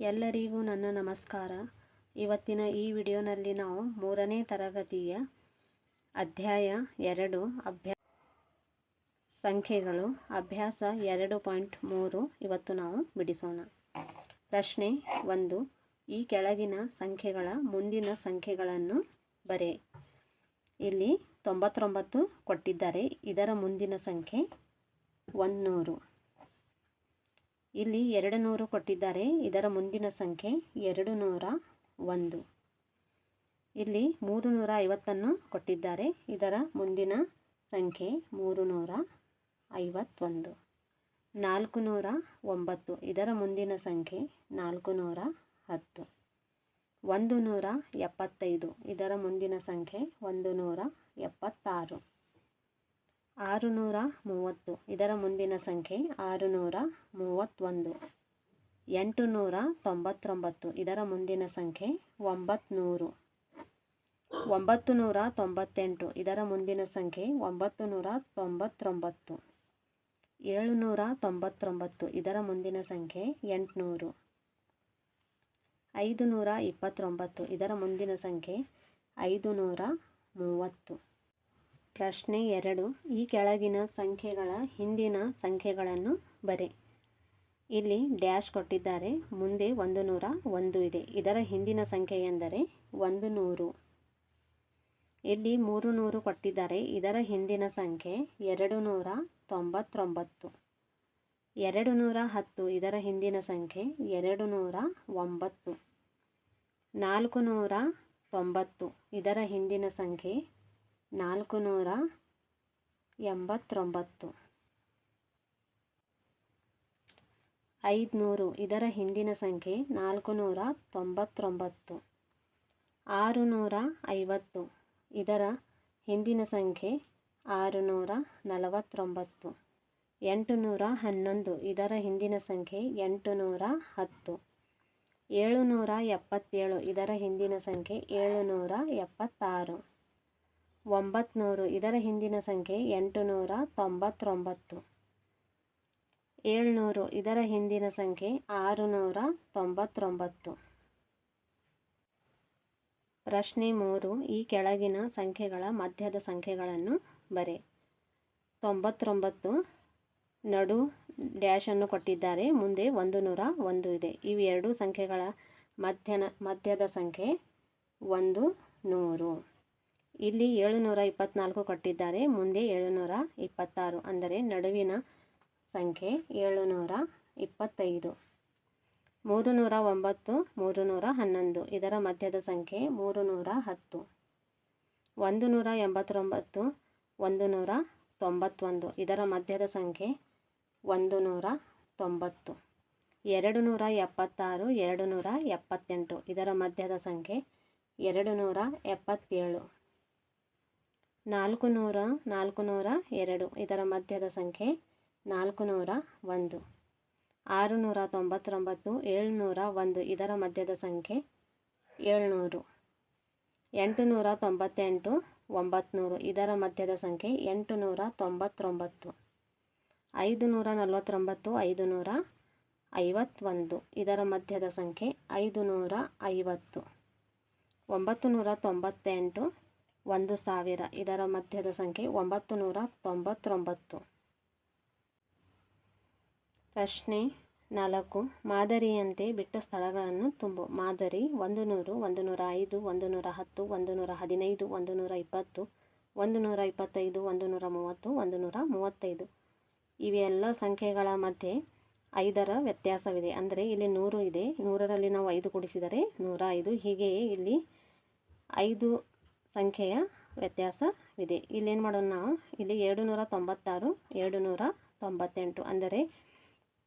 ಎಲ್ಲರಿಗೂ ನನ್ನ ನಮಸ್ಕಾರ. ಇವತ್ತಿನ ಈ ವಿಡಿಯೋನಲ್ಲಿ ನಾವು ಮೂರನೇ ತರಗತಿಯ ಅಧ್ಯಾಯ ಎರಡು ಅಭ್ಯಾ ಸಂಖ್ಯೆಗಳು. ಅಭ್ಯಾಸ ಎರಡು ಪಾಯಿಂಟ್ ಮೂರು ಇವತ್ತು ನಾವು ಬಿಡಿಸೋಣ. ಪ್ರಶ್ನೆ ಒಂದು, ಈ ಕೆಳಗಿನ ಸಂಖ್ಯೆಗಳ ಮುಂದಿನ ಸಂಖ್ಯೆಗಳನ್ನು ಬರೆ. ಇಲ್ಲಿ ತೊಂಬತ್ತೊಂಬತ್ತು ಕೊಟ್ಟಿದ್ದಾರೆ. ಇದರ ಮುಂದಿನ ಸಂಖ್ಯೆ ಒಂದು ನೂರು ಇಲ್ಲಿ ಎರಡು ನೂರು ಕೊಟ್ಟಿದ್ದಾರೆ. ಇದರ ಮುಂದಿನ ಸಂಖ್ಯೆ ಎರಡು ನೂರ ಒಂದು ಇಲ್ಲಿ ಮೂರು ನೂರ ಐವತ್ತನ್ನು ಕೊಟ್ಟಿದ್ದಾರೆ. ಇದರ ಮುಂದಿನ ಸಂಖ್ಯೆ ಮೂರು ನೂರ ಐವತ್ತೊಂದು ನಾಲ್ಕು ನೂರ ಒಂಬತ್ತು ಇದರ ಮುಂದಿನ ಸಂಖ್ಯೆ ನಾಲ್ಕು ನೂರ ಹತ್ತು ಒಂದು ನೂರ ಎಪ್ಪತ್ತೈದು ಇದರ ಮುಂದಿನ ಸಂಖ್ಯೆ ಒಂದು ನೂರ ಎಪ್ಪತ್ತಾರು ಆರು ನೂರ ಮೂವತ್ತು ಇದರ ಮುಂದಿನ ಸಂಖ್ಯೆ ಆರುನೂರ ಮೂವತ್ತೊಂದು ಎಂಟು ನೂರ ತೊಂಬತ್ತೊಂಬತ್ತು ಇದರ ಮುಂದಿನ ಸಂಖ್ಯೆ ಒಂಬತ್ನೂರು ಒಂಬತ್ತು ನೂರ ತೊಂಬತ್ತೆಂಟು ಇದರ ಮುಂದಿನ ಸಂಖ್ಯೆ ಒಂಬತ್ತು ನೂರ ತೊಂಬತ್ತೊಂಬತ್ತು ಏಳು ನೂರ ತೊಂಬತ್ತೊಂಬತ್ತು ಇದರ ಮುಂದಿನ ಸಂಖ್ಯೆ ಎಂಟುನೂರು. ಐದು ನೂರ ಇಪ್ಪತ್ತೊಂಬತ್ತು ಇದರ ಮುಂದಿನ ಸಂಖ್ಯೆ ಐದು ನೂರ ಮೂವತ್ತು ಪ್ರಶ್ನೆ ಎರಡು. ಈ ಕೆಳಗಿನ ಸಂಖ್ಯೆಗಳ ಹಿಂದಿನ ಸಂಖ್ಯೆಗಳನ್ನು ಬರೆ. ಇಲ್ಲಿ ಡ್ಯಾಶ್ ಕೊಟ್ಟಿದ್ದಾರೆ. ಮುಂದೆ ಒಂದು ನೂರ ಒಂದು ಇದೆ. ಇದರ ಹಿಂದಿನ ಸಂಖ್ಯೆ ಎಂದರೆ ಒಂದು ನೂರು. ಇಲ್ಲಿ ಮೂರು ನೂರು ಕೊಟ್ಟಿದ್ದಾರೆ. ಇದರ ಹಿಂದಿನ ಸಂಖ್ಯೆ ಎರಡು ನೂರ ತೊಂಬತ್ತೊಂಬತ್ತು. ಎರಡು ನೂರ ಹತ್ತು. ಇದರ ಹಿಂದಿನ ಸಂಖ್ಯೆ ಎರಡು ನೂರ ಒಂಬತ್ತು. ನಾಲ್ಕು ನೂರ ತೊಂಬತ್ತು. ಇದರ ಹಿಂದಿನ ಸಂಖ್ಯೆ ನಾಲ್ಕು ನೂರ ಎಂಬತ್ತೊಂಬತ್ತು. ಐದುನೂರು, ಇದರ ಹಿಂದಿನ ಸಂಖ್ಯೆ ನಾಲ್ಕು ನೂರ ತೊಂಬತ್ತೊಂಬತ್ತು. ಆರು ನೂರ ಐವತ್ತು, ಇದರ ಹಿಂದಿನ ಸಂಖ್ಯೆ ಆರು ನೂರ ನಲವತ್ತೊಂಬತ್ತು. ಎಂಟು ನೂರ ಹನ್ನೊಂದು, ಇದರ ಹಿಂದಿನ ಸಂಖ್ಯೆ ಎಂಟು ನೂರ ಹತ್ತು. ಏಳು ನೂರ ಎಪ್ಪತ್ತೇಳು, ಇದರ ಹಿಂದಿನ ಸಂಖ್ಯೆ ಏಳು ನೂರ ಎಪ್ಪತ್ತಾರು. ಒಂಬತ್ನೂರು ಇದರ ಹಿಂದಿನ ಸಂಖ್ಯೆ ಎಂಟು ನೂರ ತೊಂಬತ್ತೊಂಬತ್ತು. ಏಳ್ನೂರು. ಇದರ ಹಿಂದಿನ ಸಂಖ್ಯೆ ಆರು ನೂರ ತೊಂಬತ್ತೊಂಬತ್ತು. ಪ್ರಶ್ನೆ ಮೂರು. ಈ ಕೆಳಗಿನ ಸಂಖ್ಯೆಗಳ ಮಧ್ಯದ ಸಂಖ್ಯೆಗಳನ್ನು ಬರೆ. ತೊಂಬತ್ತೊಂಬತ್ತು ನಡು ಡ್ಯಾಶನ್ನು ಕೊಟ್ಟಿದ್ದಾರೆ. ಮುಂದೆ ಒಂದು ನೂರ ಒಂದು ಇದೆ. ಇವು ಎರಡು ಸಂಖ್ಯೆಗಳ ಮಧ್ಯನ, ಮಧ್ಯದ ಸಂಖ್ಯೆ ಒಂದು ನೂರು. ಇಲ್ಲಿ ಏಳುನೂರ ಇಪ್ಪತ್ನಾಲ್ಕು ಕೊಟ್ಟಿದ್ದಾರೆ, ಮುಂದೆ ಏಳುನೂರ ಇಪ್ಪತ್ತಾರು ಅಂದರೆ ನಡುವಿನ ಸಂಖ್ಯೆ ಏಳುನೂರ ಇಪ್ಪತ್ತೈದು. ಮೂರು ನೂರ ಒಂಬತ್ತು ಮೂರು ನೂರ ಹನ್ನೊಂದು, ಇದರ ಮಧ್ಯದ ಸಂಖ್ಯೆ ಮೂರು ನೂರ ಹತ್ತು. ಒಂದು ನೂರ ಎಂಬತ್ತೊಂಬತ್ತು ಒಂದು ನೂರ ತೊಂಬತ್ತೊಂದು, ಇದರ ಮಧ್ಯದ ಸಂಖ್ಯೆ ಒಂದು ನೂರ ತೊಂಬತ್ತು. ಎರಡು ನೂರ ಎಪ್ಪತ್ತಾರು ಎರಡು ನೂರ ಎಪ್ಪತ್ತೆಂಟು, ಇದರ ಮಧ್ಯದ ಸಂಖ್ಯೆ ಎರಡು ನೂರ ಎಪ್ಪತ್ತೇಳು. ನಾಲ್ಕು ನೂರ ನಾಲ್ಕು ನೂರ ಎರಡು. ಇದರ ಮಧ್ಯದ ಸಂಖ್ಯೆ ನಾಲ್ಕು ನೂರ ಒಂದು. ಆರು ನೂರ ತೊಂಬತ್ತೊಂಬತ್ತು, ಏಳ್ನೂರ ಒಂದು. ಇದರ ಮಧ್ಯದ ಸಂಖ್ಯೆ ಏಳ್ನೂರು. ಎಂಟು ನೂರ ತೊಂಬತ್ತೆಂಟು ಒಂಬತ್ನೂರು ಇದರ ಮಧ್ಯದ ಸಂಖ್ಯೆ ಎಂಟು ನೂರ ತೊಂಬತ್ತೊಂಬತ್ತು. ಐದು ನೂರ ನಲವತ್ತೊಂಬತ್ತು ಐದು ನೂರ ಐವತ್ತೊಂದು. ಇದರ ಮಧ್ಯದ ಸಂಖ್ಯೆ ಐದು ನೂರ ಐವತ್ತು. ಒಂಬತ್ತು ನೂರ ತೊಂಬತ್ತೆಂಟು ಒಂದು ಸಾವಿರ. ಇದರ ಮಧ್ಯದ ಸಂಖ್ಯೆ ಒಂಬತ್ತು ನೂರ ತೊಂಬತ್ತೊಂಬತ್ತು. ಪ್ರಶ್ನೆ ನಾಲ್ಕು. ಮಾದರಿಯಂತೆ ಬಿಟ್ಟ ಸ್ಥಳಗಳನ್ನು ತುಂಬು. ಮಾದರಿ ಒಂದು ನೂರು, ಒಂದು ನೂರ ಐದು, ಒಂದು ನೂರ ಹತ್ತು, ಒಂದು ನೂರ ಹದಿನೈದು, ಒಂದು ನೂರ ಇಪ್ಪತ್ತು, ಒಂದು ನೂರ ಇಪ್ಪತ್ತೈದು, ಒಂದು ನೂರ ಮೂವತ್ತು, ಒಂದು ನೂರ ಮೂವತ್ತೈದು. ಇವೆಲ್ಲ ಸಂಖ್ಯೆಗಳ ಮಧ್ಯೆ ಐದರ ವ್ಯತ್ಯಾಸವಿದೆ. ಅಂದರೆ ಇಲ್ಲಿ ನೂರು ಇದೆ. ನೂರರಲ್ಲಿ ನಾವು ಐದು ಕೂಡಿಸಿದರೆ ನೂರ ಐದು. ಹೀಗೆಯೇ ಇಲ್ಲಿ ಐದು ಸಂಖ್ಯೆಯ ವ್ಯತ್ಯಾಸವಿದೆ. ಇಲ್ಲೇನು ಮಾಡೋಣ ನಾವು? ಇಲ್ಲಿ ಎರಡು ನೂರ ತೊಂಬತ್ತಾರು ಎರಡು ನೂರ ತೊಂಬತ್ತೆಂಟು ಅಂದರೆ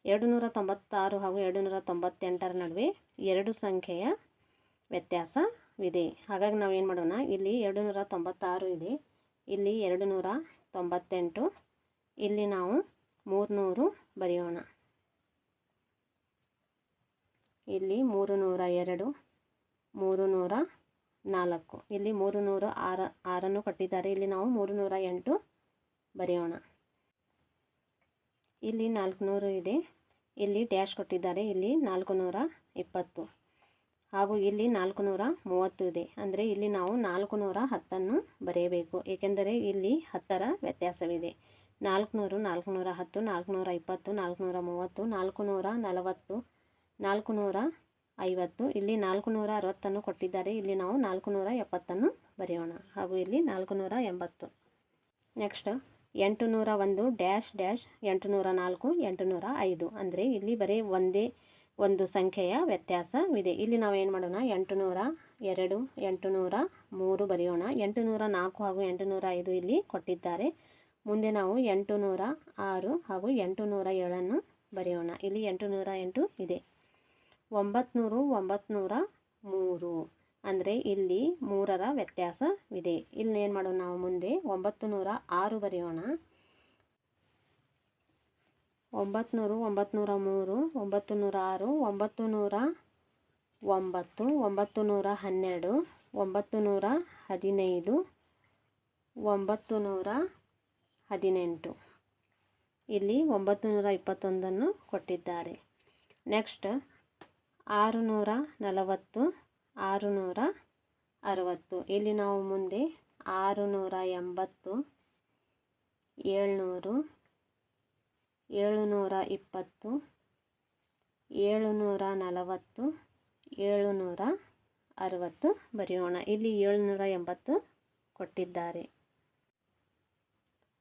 ಎರಡು ನೂರ ತೊಂಬತ್ತಾರು ಹಾಗೂ ಎರಡು ನೂರ ತೊಂಬತ್ತೆಂಟರ ನಡುವೆ ಎರಡು ಸಂಖ್ಯೆಯ ವ್ಯತ್ಯಾಸವಿದೆ. ಹಾಗಾಗಿ ನಾವು ಏನು ಮಾಡೋಣ? ಇಲ್ಲಿ ಎರಡು ನೂರ ತೊಂಬತ್ತಾರು ಇದೆ. ಇಲ್ಲಿ ಎರಡು ನೂರ ತೊಂಬತ್ತೆಂಟು ಇಲ್ಲಿ ನಾವು ಮೂರುನೂರು ಬರೆಯೋಣ. ಇಲ್ಲಿ ಮೂರು ನೂರ ಎರಡು ಮೂರು ನೂರ ನಾಲ್ಕು. ಇಲ್ಲಿ ಮೂರು ನೂರ ಆರ, ಆರನ್ನು ಕೊಟ್ಟಿದ್ದಾರೆ. ಇಲ್ಲಿ ನಾವು ಮೂರು ನೂರ ಎಂಟು ಬರೆಯೋಣ. ಇಲ್ಲಿ ನಾಲ್ಕುನೂರು ಇದೆ. ಇಲ್ಲಿ ಡ್ಯಾಶ್ ಕೊಟ್ಟಿದ್ದಾರೆ. ಇಲ್ಲಿ ನಾಲ್ಕು ನೂರ ಇಪ್ಪತ್ತು. ಹಾಗೂ ಇಲ್ಲಿ ನಾಲ್ಕು ನೂರ ಮೂವತ್ತು ಇದೆ. ಅಂದರೆ ಇಲ್ಲಿ ನಾವು ನಾಲ್ಕು ನೂರ ಹತ್ತನ್ನು ಬರೆಯಬೇಕು. ಏಕೆಂದರೆ ಇಲ್ಲಿ ಹತ್ತರ ವ್ಯತ್ಯಾಸವಿದೆ. ನಾಲ್ಕುನೂರು, ನಾಲ್ಕುನೂರ ಹತ್ತು, ನಾಲ್ಕುನೂರ ಇಪ್ಪತ್ತು, ನಾಲ್ಕುನೂರ ಮೂವತ್ತು ನಾಲ್ಕು ನೂರ ನಲವತ್ತು ನಾಲ್ಕು ನೂರ ಐವತ್ತು, ಇಲ್ಲಿ ನಾಲ್ಕು ನೂರ ಅರವತ್ತನ್ನು ಕೊಟ್ಟಿದ್ದಾರೆ. ಇಲ್ಲಿ ನಾವು ನಾಲ್ಕು ನೂರ ಎಪ್ಪತ್ತನ್ನು ಬರೆಯೋಣ. ಹಾಗೂ ಇಲ್ಲಿ ನಾಲ್ಕು ನೂರ ಎಂಬತ್ತು ನೆಕ್ಸ್ಟ್ ಎಂಟು ನೂರ ಒಂದು ಡ್ಯಾಶ್ ಡ್ಯಾಶ್ ಎಂಟು ನೂರ ನಾಲ್ಕು ಎಂಟು ನೂರ ಐದು ಅಂದರೆ ಇಲ್ಲಿ ಬರೀ ಒಂದೇ ಒಂದು ಸಂಖ್ಯೆಯ ವ್ಯತ್ಯಾಸವಿದೆ. ಇಲ್ಲಿ ನಾವು ಏನು ಮಾಡೋಣ? ಎಂಟು ನೂರ ಎರಡು ಎಂಟು ನೂರ ಮೂರು ಬರೆಯೋಣ. ಎಂಟು ನೂರ ನಾಲ್ಕು ಹಾಗೂ ಎಂಟು ನೂರ ಐದು ಇಲ್ಲಿ ಕೊಟ್ಟಿದ್ದಾರೆ. ಮುಂದೆ ನಾವು ಎಂಟು ನೂರ ಆರು ಹಾಗೂ ಎಂಟು ನೂರ ಏಳನ್ನು ಬರೆಯೋಣ. ಇಲ್ಲಿ ಎಂಟು ನೂರ ಎಂಟು ಇದೆ. ಒಂಬತ್ನೂರು ಒಂಬತ್ನೂರ ಮೂರು. ಅಂದರೆ ಇಲ್ಲಿ ಮೂರರ ವ್ಯತ್ಯಾಸವಿದೆ. ಇಲ್ಲಿ ಏನು ಮಾಡೋಣ ನಾವು ಮುಂದೆ? ಒಂಬತ್ತು ನೂರ ಆರು ಬರೆಯೋಣ. ಒಂಬತ್ನೂರು ಒಂಬತ್ನೂರ ಮೂರು ಒಂಬತ್ತು ನೂರ ಆರು ಒಂಬತ್ತು ನೂರ ಒಂಬತ್ತು ಒಂಬತ್ತು ನೂರ ಹನ್ನೆರಡು ಒಂಬತ್ತು ನೂರ ಹದಿನೈದು ಒಂಬತ್ತು ನೂರ ಹದಿನೆಂಟು. ಇಲ್ಲಿ ಒಂಬತ್ತು ನೂರ ಇಪ್ಪತ್ತೊಂದನ್ನು ಕೊಟ್ಟಿದ್ದಾರೆ. ನೆಕ್ಸ್ಟ್ ಆರುನೂರ ನಲವತ್ತು ಆರುನೂರ ಅರವತ್ತು ಇಲ್ಲಿ ನಾವು ಮುಂದೆ ಆರುನೂರ ಎಂಬತ್ತು ಏಳ್ನೂರು ಏಳುನೂರ ಇಪ್ಪತ್ತು ಏಳುನೂರ ನಲವತ್ತು ಏಳುನೂರ ಅರವತ್ತು ಬರೆಯೋಣ. ಇಲ್ಲಿ ಏಳುನೂರ ಎಂಬತ್ತು ಕೊಟ್ಟಿದ್ದಾರೆ.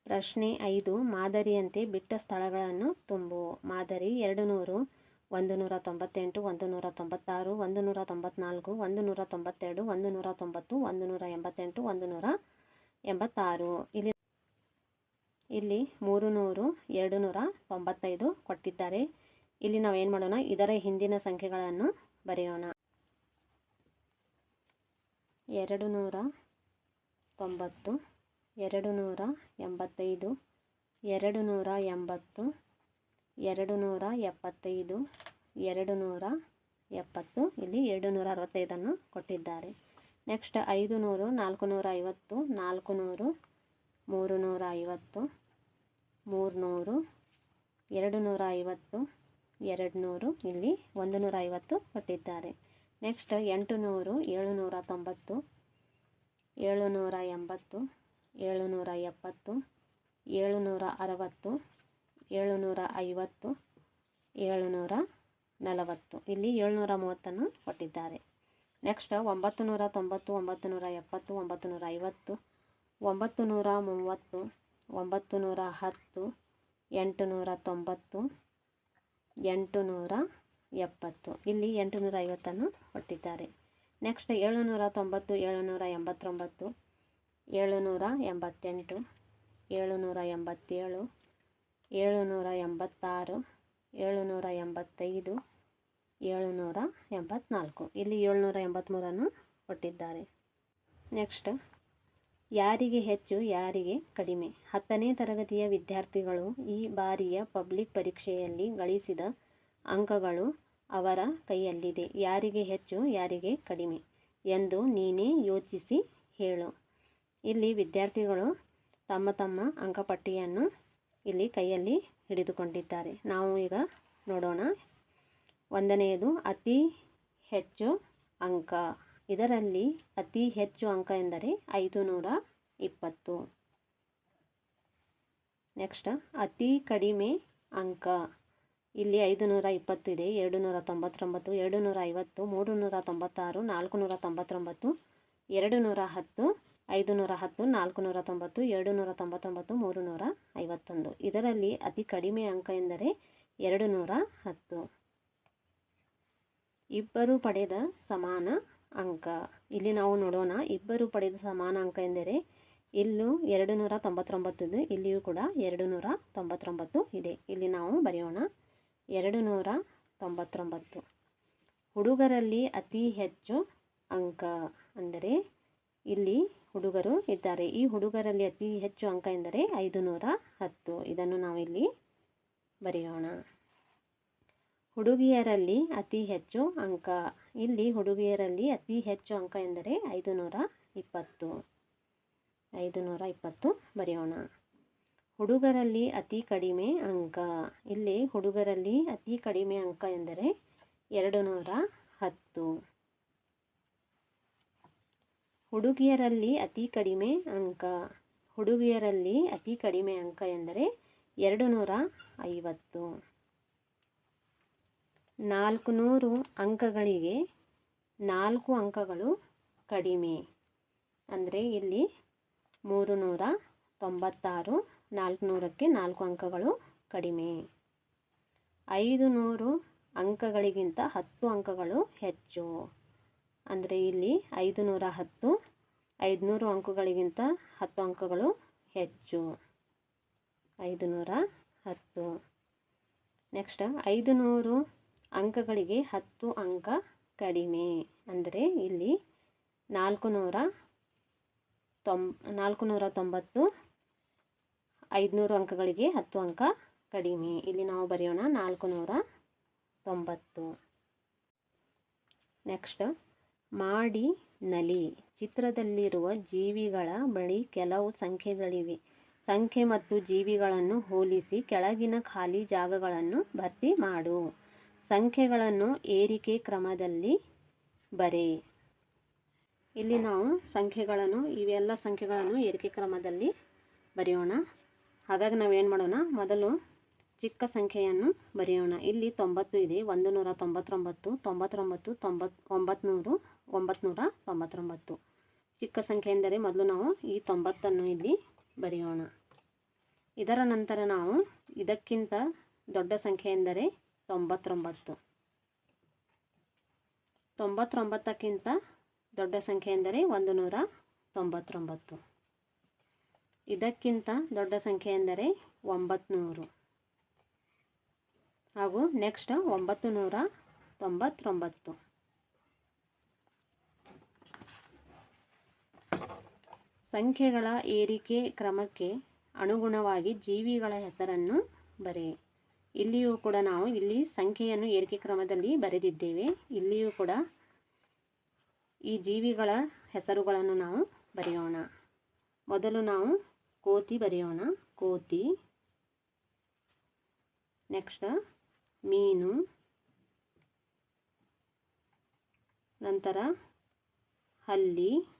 ಪ್ರಶ್ನೆ ಐದು, ಮಾದರಿಯಂತೆ ಬಿಟ್ಟ ಸ್ಥಳಗಳನ್ನು ತುಂಬುವು ಮಾದರಿ ಎರಡು ನೂರು. ಒಂದು ನೂರ ತೊಂಬತ್ತೆಂಟು ಒಂದು ನೂರ ತೊಂಬತ್ತಾರು ಒಂದು ನೂರ ತೊಂಬತ್ನಾಲ್ಕು ಒಂದು ನೂರ ತೊಂಬತ್ತೆರಡು ಒಂದು ನೂರ ತೊಂಬತ್ತು ಒಂದು ನೂರ ಎಂಬತ್ತೆಂಟು ಒಂದು ನೂರ ಎಂಬತ್ತಾರು ಇಲ್ಲಿ ಇಲ್ಲಿ ಮೂರು ನೂರು ಎರಡು ನೂರ ತೊಂಬತ್ತೈದು ಕೊಟ್ಟಿದ್ದಾರೆ. ಇಲ್ಲಿ ನಾವು ಏನು ಮಾಡೋಣ? ಇದರ ಹಿಂದಿನ ಸಂಖ್ಯೆಗಳನ್ನು ಬರೆಯೋಣ. ಎರಡು ನೂರ ತೊಂಬತ್ತು ಎರಡು ನೂರ ಎಂಬತ್ತೈದು ಎರಡು ನೂರ ಎಂಬತ್ತು ಎರಡು ನೂರ ಎಪ್ಪತ್ತೈದು, ಎರಡು ನೂರ ಎಪ್ಪತ್ತು, ಇಲ್ಲಿ ಎರಡು ನೂರ ಅರವತ್ತೈದನ್ನು ಕೊಟ್ಟಿದ್ದಾರೆ. ನೆಕ್ಸ್ಟ್ ಐದು ನೂರು, ನಾಲ್ಕು ನೂರ ಐವತ್ತು, ನಾಲ್ಕು ನೂರು, ಮೂರು ನೂರ ಐವತ್ತು ಮೂರುನೂರು ಎರಡು ನೂರ ಐವತ್ತು, ಎರಡು ನೂರು, ಇಲ್ಲಿ ಒಂದು ನೂರ ಐವತ್ತು ಕೊಟ್ಟಿದ್ದಾರೆ. ನೆಕ್ಸ್ಟ್ ಎಂಟು ನೂರು ಏಳು ನೂರ ತೊಂಬತ್ತು, ಏಳು ನೂರ ಎಂಬತ್ತು, ಏಳು ನೂರ ಎಪ್ಪತ್ತು, ಏಳು ನೂರ ಅರವತ್ತು ಏಳು ನೂರ ಐವತ್ತು ಏಳುನೂರ ನಲವತ್ತು ಇಲ್ಲಿ ಏಳ್ನೂರ ಮೂವತ್ತನ್ನು ಕೊಟ್ಟಿದ್ದಾರೆ. ನೆಕ್ಸ್ಟ್ ಒಂಬತ್ತು ನೂರ ತೊಂಬತ್ತು ಒಂಬತ್ತು ನೂರ ಎಪ್ಪತ್ತು ಒಂಬತ್ತು ನೂರ ಐವತ್ತು ಒಂಬತ್ತು ನೂರ ಮೂವತ್ತು ಒಂಬತ್ತು ನೂರ ಹತ್ತು ಎಂಟು ನೂರ ತೊಂಬತ್ತು ಎಂಟು ನೂರ ಎಪ್ಪತ್ತು ಇಲ್ಲಿ ಎಂಟು ನೂರ ಐವತ್ತನ್ನು ಕೊಟ್ಟಿದ್ದಾರೆ. ನೆಕ್ಸ್ಟ್ ಏಳು ನೂರ ತೊಂಬತ್ತು ಏಳು ನೂರ ಎಂಬತ್ತೊಂಬತ್ತು ಏಳು ನೂರ ಎಂಬತ್ತೆಂಟು ಏಳು ನೂರ ಎಂಬತ್ತೇಳು ಏಳು ನೂರ ಎಂಬತ್ತಾರು ಏಳುನೂರ ಎಂಬತ್ತೈದು ಏಳುನೂರ ಎಂಬತ್ನಾಲ್ಕು ಇಲ್ಲಿ ಏಳ್ನೂರ ಎಂಬತ್ತ್ಮೂರನ್ನು ಕೊಟ್ಟಿದ್ದಾರೆ ನೆಕ್ಸ್ಟ್, ಯಾರಿಗೆ ಹೆಚ್ಚು, ಯಾರಿಗೆ ಕಡಿಮೆ? ಹತ್ತನೇ ತರಗತಿಯ ವಿದ್ಯಾರ್ಥಿಗಳು ಈ ಬಾರಿಯ ಪಬ್ಲಿಕ್ ಪರೀಕ್ಷೆಯಲ್ಲಿ ಗಳಿಸಿದ ಅಂಕಗಳು ಅವರ ಕೈಯಲ್ಲಿದೆ. ಯಾರಿಗೆ ಹೆಚ್ಚು, ಯಾರಿಗೆ ಕಡಿಮೆ ಎಂದು ನೀನೇ ಯೋಚಿಸಿ ಹೇಳು. ಇಲ್ಲಿ ವಿದ್ಯಾರ್ಥಿಗಳು ತಮ್ಮ ತಮ್ಮ ಅಂಕಪಟ್ಟಿಯನ್ನು ಇಲ್ಲಿ ಕೈಯಲ್ಲಿ ಹಿಡಿದುಕೊಂಡಿದ್ದಾರೆ. ನಾವು ಈಗ ನೋಡೋಣ. ಒಂದನೆಯದು ಅತಿ ಹೆಚ್ಚು ಅಂಕ. ಇದರಲ್ಲಿ ಅತಿ ಹೆಚ್ಚು ಅಂಕ ಎಂದರೆ ಐದು ನೂರ ಇಪ್ಪತ್ತು ನೆಕ್ಸ್ಟ್, ಅತಿ ಕಡಿಮೆ ಅಂಕ. ಇಲ್ಲಿ ಐದು ನೂರ ಇಪ್ಪತ್ತು ಇದೆ. ಎರಡು ನೂರ ತೊಂಬತ್ತೊಂಬತ್ತು ಎರಡು ನೂರ ಐವತ್ತು ಮೂರು ನೂರ ತೊಂಬತ್ತಾರು ನಾಲ್ಕು ನೂರ ತೊಂಬತ್ತೊಂಬತ್ತು ಎರಡು ನೂರ ಹತ್ತು ಐದು ನೂರ ಹತ್ತು ನಾಲ್ಕು ನೂರ ತೊಂಬತ್ತು ಎರಡು ನೂರ ತೊಂಬತ್ತೊಂಬತ್ತು ಮೂರು ನೂರ ಐವತ್ತೊಂದು. ಇದರಲ್ಲಿ ಅತಿ ಕಡಿಮೆ ಅಂಕ ಎಂದರೆ ಎರಡು ನೂರ ಹತ್ತು. ಇಬ್ಬರು ಪಡೆದ ಸಮಾನ ಅಂಕ. ಇಲ್ಲಿ ನಾವು ನೋಡೋಣ, ಇಬ್ಬರು ಪಡೆದ ಸಮಾನ ಅಂಕ ಎಂದರೆ ಇಲ್ಲೂ ಎರಡು ನೂರ ತೊಂಬತ್ತೊಂಬತ್ತು ಇದೆ ಇಲ್ಲಿಯೂ ಕೂಡ ಎರಡು ನೂರ ತೊಂಬತ್ತೊಂಬತ್ತು ಇದೆ. ಇಲ್ಲಿ ನಾವು ಬರೆಯೋಣ ಎರಡು ನೂರ ತೊಂಬತ್ತೊಂಬತ್ತು. ಹುಡುಗರಲ್ಲಿ ಅತಿ ಹೆಚ್ಚು ಅಂಕ ಅಂದರೆ ಇಲ್ಲಿ ಹುಡುಗರು ಇದ್ದಾರೆ. ಈ ಹುಡುಗರಲ್ಲಿ ಅತಿ ಹೆಚ್ಚು ಅಂಕ ಎಂದರೆ ಐದು ನೂರ ಹತ್ತು. ಇದನ್ನು ನಾವಿಲ್ಲಿ ಬರೆಯೋಣ. ಹುಡುಗಿಯರಲ್ಲಿ ಅತಿ ಹೆಚ್ಚು ಅಂಕ. ಇಲ್ಲಿ ಹುಡುಗಿಯರಲ್ಲಿ ಅತಿ ಹೆಚ್ಚು ಅಂಕ ಎಂದರೆ ಐದು ನೂರ ಇಪ್ಪತ್ತು. ಐದು ನೂರ ಇಪ್ಪತ್ತು ಬರೆಯೋಣ. ಹುಡುಗರಲ್ಲಿ ಅತಿ ಕಡಿಮೆ ಅಂಕ. ಇಲ್ಲಿ ಹುಡುಗರಲ್ಲಿ ಅತಿ ಕಡಿಮೆ ಅಂಕ ಎಂದರೆ ಎರಡು ನೂರ ಹತ್ತು. ಹುಡುಗಿಯರಲ್ಲಿ ಅತಿ ಕಡಿಮೆ ಅಂಕ, ಹುಡುಗಿಯರಲ್ಲಿ ಅತಿ ಕಡಿಮೆ ಅಂಕ ಎಂದರೆ ಎರಡು ನೂರ ಐವತ್ತು. ನಾಲ್ಕು ನೂರು ಅಂಕಗಳಿಗೆ ನಾಲ್ಕು ಅಂಕಗಳು ಕಡಿಮೆ ಅಂದರೆ ಇಲ್ಲಿ ಮೂರು ನೂರ ತೊಂಬತ್ತಾರು, ನಾಲ್ಕುನೂರಕ್ಕೆ ನಾಲ್ಕು ಅಂಕಗಳು ಕಡಿಮೆ. ಐದು ನೂರು ಅಂಕಗಳಿಗಿಂತ ಹತ್ತು ಅಂಕಗಳು ಹೆಚ್ಚು. ಅಂದರೆ ಇಲ್ಲಿ ಐದು ನೂರ ಹತ್ತು, ಐದುನೂರು ಅಂಕಗಳಿಗಿಂತ ಹತ್ತು ಅಂಕಗಳು ಹೆಚ್ಚು. ಐದು ನೂರ ಹತ್ತು. ನೆಕ್ಸ್ಟ್ ಐದು ನೂರು ಅಂಕಗಳಿಗೆ ಹತ್ತು ಅಂಕ ಕಡಿಮೆ. ಅಂದರೆ ಇಲ್ಲಿ ನಾಲ್ಕು ನೂರ ತೊಂ ನಾಲ್ಕು ನೂರ ತೊಂಬತ್ತು, ಐದುನೂರು ಅಂಕಗಳಿಗೆ ಹತ್ತು ಅಂಕ ಕಡಿಮೆ. ಇಲ್ಲಿ ನಾವು ಬರೆಯೋಣ ನಾಲ್ಕು ನೂರ ತೊಂಬತ್ತು. ನೆಕ್ಸ್ಟ್ ಮಾಡಿ ನಲಿ. ಚಿತ್ರದಲ್ಲಿರುವ ಜೀವಿಗಳ ಬಳಿ ಕೆಲವು ಸಂಖ್ಯೆಗಳಿವೆ. ಸಂಖ್ಯೆ ಮತ್ತು ಜೀವಿಗಳನ್ನು ಹೋಲಿಸಿ ಕೆಳಗಿನ ಖಾಲಿ ಜಾಗಗಳನ್ನು ಭರ್ತಿ ಮಾಡು. ಸಂಖ್ಯೆಗಳನ್ನು ಏರಿಕೆ ಕ್ರಮದಲ್ಲಿ ಬರೆ. ಇಲ್ಲಿ ನಾವು ಸಂಖ್ಯೆಗಳನ್ನು, ಇವೆಲ್ಲ ಸಂಖ್ಯೆಗಳನ್ನು ಏರಿಕೆ ಕ್ರಮದಲ್ಲಿ ಬರೆಯೋಣ. ಹಾಗಾಗಿ ನಾವೇನು ಮಾಡೋಣ? ಮೊದಲು ಚಿಕ್ಕ ಸಂಖ್ಯೆಯನ್ನು ಬರೆಯೋಣ. ಇಲ್ಲಿ ತೊಂಬತ್ತು ಇದೆ. ಒಂದು ನೂರ ತೊಂಬತ್ತೊಂಬತ್ತು ತೊಂಬತ್ತೊಂಬತ್ತು ತೊಂಬತ್ತು ಒಂಬತ್ತು ಒಂಬತ್ನೂರ ತೊಂಬತ್ತೊಂಬತ್ತು. ಚಿಕ್ಕ ಸಂಖ್ಯೆ ಎಂದರೆ ಮೊದಲು ನಾವು ಈ ತೊಂಬತ್ತನ್ನು ಇಲ್ಲಿ ಬರೆಯೋಣ. ಇದರ ನಂತರ ನಾವು ಇದಕ್ಕಿಂತ ದೊಡ್ಡ ಸಂಖ್ಯೆ ಎಂದರೆ ತೊಂಬತ್ತೊಂಬತ್ತು. ತೊಂಬತ್ತೊಂಬತ್ತಕ್ಕಿಂತ ದೊಡ್ಡ ಸಂಖ್ಯೆ ಎಂದರೆ ಒಂದು ನೂರ ತೊಂಬತ್ತೊಂಬತ್ತು. ಇದಕ್ಕಿಂತ ದೊಡ್ಡ ಸಂಖ್ಯೆ ಎಂದರೆ ಒಂಬತ್ನೂರು. ಹಾಗೂ ನೆಕ್ಸ್ಟ್ ಒಂಬತ್ತು ನೂರ ತೊಂಬತ್ತೊಂಬತ್ತು. ಸಂಖ್ಯೆಗಳ ಏರಿಕೆ ಕ್ರಮಕ್ಕೆ ಅನುಗುಣವಾಗಿ ಜೀವಿಗಳ ಹೆಸರನ್ನು ಬರೆ. ಇಲ್ಲಿಯೂ ಕೂಡ ನಾವು ಇಲ್ಲಿ ಸಂಖ್ಯೆಯನ್ನು ಏರಿಕೆ ಕ್ರಮದಲ್ಲಿ ಬರೆದಿದ್ದೇವೆ. ಇಲ್ಲಿಯೂ ಕೂಡ ಈ ಜೀವಿಗಳ ಹೆಸರುಗಳನ್ನು ನಾವು ಬರೆಯೋಣ. ಮೊದಲು ನಾವು ಕೋತಿ ಬರೆಯೋಣ. ಕೋತಿ. ನೆಕ್ಸ್ಟ್ ಮೀನು. ನಂತರ ಹಲ್ಲಿ.